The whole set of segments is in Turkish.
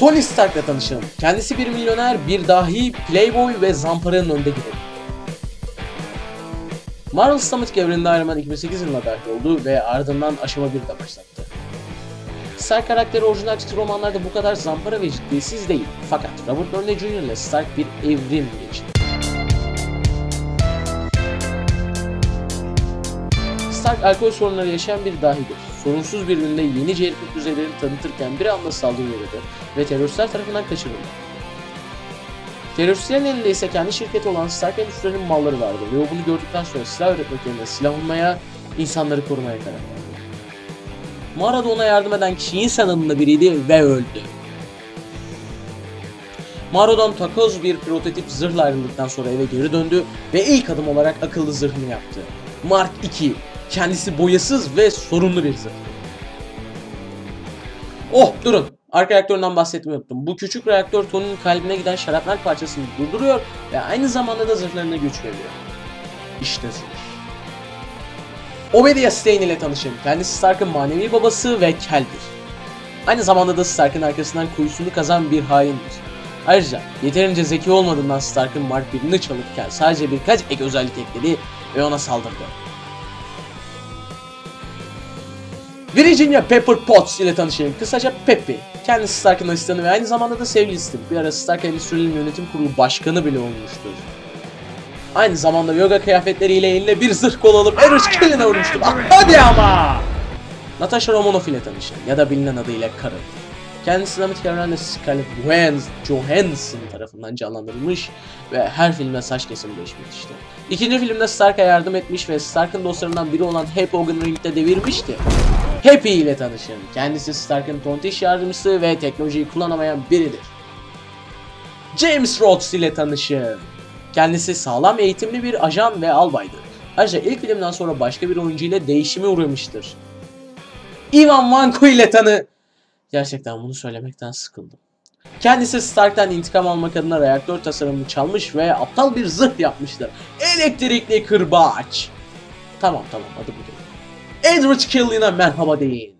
Tony Stark'la tanışalım. Kendisi bir milyoner, bir dahi, playboy ve zamparanın önde gideri. Marvel Cinematic evreninde Iron Man 2008 yılında dahil oldu ve ardından aşama bir de başlattı. Stark karakteri orijinal çizgi romanlarda bu kadar zampara ve ciddiyetsiz değil. Fakat Robert Downey Jr. ile Stark bir evrim geçti. Stark alkol sorunları yaşayan bir dahidir. Sorunsuz bir günde yeni cerklik düzeylerini tanıtırken bir anda saldırı uğradı ve teröristler tarafından kaçırıldı. Teröristlerin elinde ise kendi şirketi olan Stark Endüstri'nin malları vardı ve o bunu gördükten sonra silah üretmek yerine silah bulmaya, insanları korumaya karar verdi. Mağarada ona yardım eden kişi insan adında biriydi ve öldü. Mağaradan takoz bir prototip zırhla ayrıldıktan sonra eve geri döndü ve ilk adım olarak akıllı zırhını yaptı. Mark II, kendisi boyasız ve sorunlu bir zırh. Oh durun, arka reaktöründen bahsetmeyi unuttum. Bu küçük reaktör Tony'nin kalbine giden şarapnel parçasını durduruyor ve aynı zamanda da zırhlarına güç veriyor. İşte zırh. Obadiah Stane ile tanışın. Kendisi Stark'ın manevi babası ve keldir. Aynı zamanda da Stark'ın arkasından kuyusunu kazan bir haindir. Ayrıca yeterince zeki olmadığından Stark'ın Mark 1'ini çalırken sadece birkaç ek özellik ekledi ve ona saldırdı. Virginia Pepper Potts ile tanışalım. Kısaca Peppy. Kendisi Stark'ın asistanı ve aynı zamanda da sevgilisidir. Bir ara Stark Endüstri'nin yönetim kurulu başkanı bile olmuştur. Aynı zamanda yoga kıyafetleriyle eline bir zırh kol alıp Erich Killen'e vurmuştur. Ah, hadi ama! Natasha Romanoff ile tanışan ya da bilinen adıyla Karı. Kendisi sinematik evrende Scarlett Johansson tarafından canlandırılmış ve her filmde saç kesimi değişmişti. İkinci filmde Stark'a yardım etmiş ve Stark'ın dostlarından biri olan Happy Hogan'ı ringde devirmişti. Happy ile tanışın. Kendisi Stark'ın tontiş yardımcısı ve teknolojiyi kullanamayan biridir. James Rhodes ile tanışın. Kendisi sağlam eğitimli bir ajan ve albaydır. Ayrıca ilk filmden sonra başka bir oyuncu ile değişime uğramıştır. Ivan Vanko ile tanı... Gerçekten bunu söylemekten sıkıldım. Kendisi Stark'tan intikam almak adına reaktör tasarımını çalmış ve aptal bir zırh yapmıştır. Elektrikli kırbaç. Tamam tamam adı bu değil. Edward Killian'a merhaba deyin.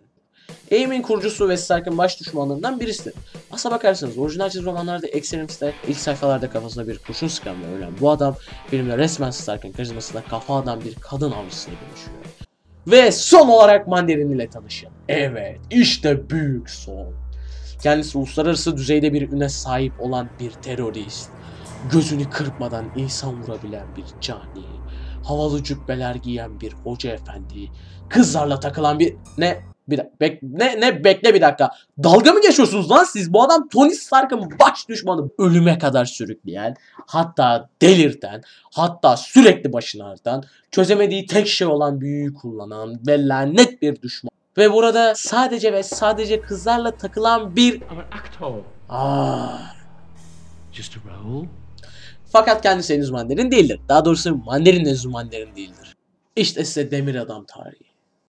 AIM'in kurucusu ve Stark'ın baş düşmanlarından birisidir. Aslına bakarsanız orijinal çizgi romanlarda Extremis'te ilk sayfalarda kafasına bir kurşun sıkan ve ölen bu adam filmde resmen Stark'ın karizmasına kafa atan bir kadın avcısına dönüşüyor. Ve son olarak Mandarin ile tanışın. Evet işte büyük son. Kendisi uluslararası düzeyde bir üne sahip olan bir terörist. Gözünü kırpmadan insan vurabilen bir cani. Havalı cübbeler giyen bir hoca efendi. Kızlarla takılan bir... Ne? Bir dakika. Bek, ne, ne bekle bir dakika. Dalga mı geçiyorsunuz lan siz? Bu adam Tony Stark'ın baş düşmanı. Ölüme kadar sürükleyen, hatta delirten, hatta sürekli başını ağrıtan, çözemediği tek şey olan büyüyü kullanan ve lanet bir düşman. Ve burada sadece ve sadece kızlarla takılan bir... Ah. Just a role. Fakat kendisi henüz Mandarin değildir. Daha doğrusu Mandarin henüz Mandarin değildir. İşte size Demir Adam tarihi.